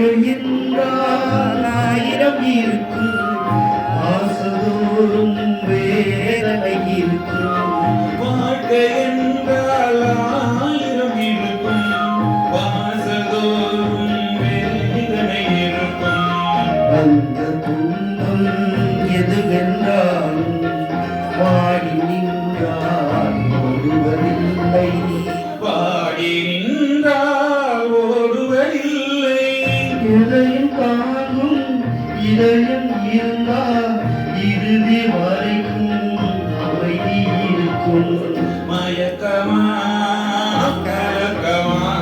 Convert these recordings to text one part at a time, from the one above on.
வாழ்க்கை என்றால் ஆயிரம் இருக்கும். மாசதோறும் வேதனை இருக்கும். வாழ்க்கை என்றால் ஆயிரம் இருக்கும். மாசதோறும் வேதனை இருக்கும். அந்த துன்பம் எது என்றாலும் வாடி நின்றால் ஒருவரில்லை. இதயம் தாங்கும் இதயம் இருந்தால் இறுதி வரைக்கும் அமைதி இருக்கும். மயக்கமா? கலக்கமா?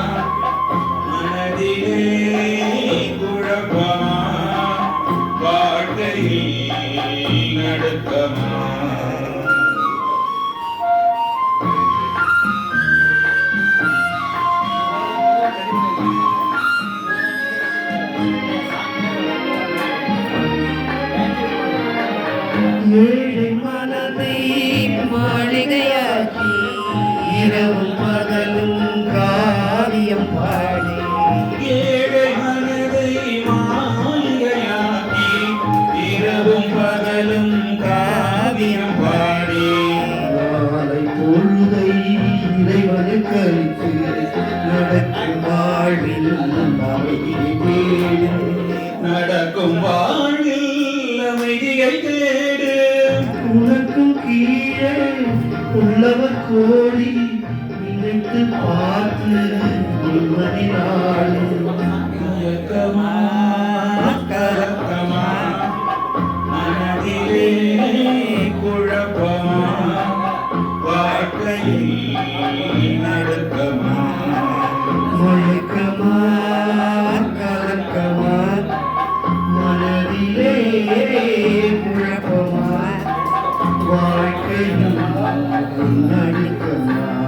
மனதிலே குழப்பமா? வாழ்க்கையில் நடுக்கமா? ஏழை மனதை மாளிகையாக்கி இரவும் பகலும் காவியம் பாடி. ஏழை மனதை மாளிகையாக்கி இரவும் பகலும் காவியம் பாடி. நாளை பொழுதை அளித்து நடக்கும் வாழ்வில் வாழ்வில் கோடி நினைத்து பார்த்து நிம்மதி அடிக்குமா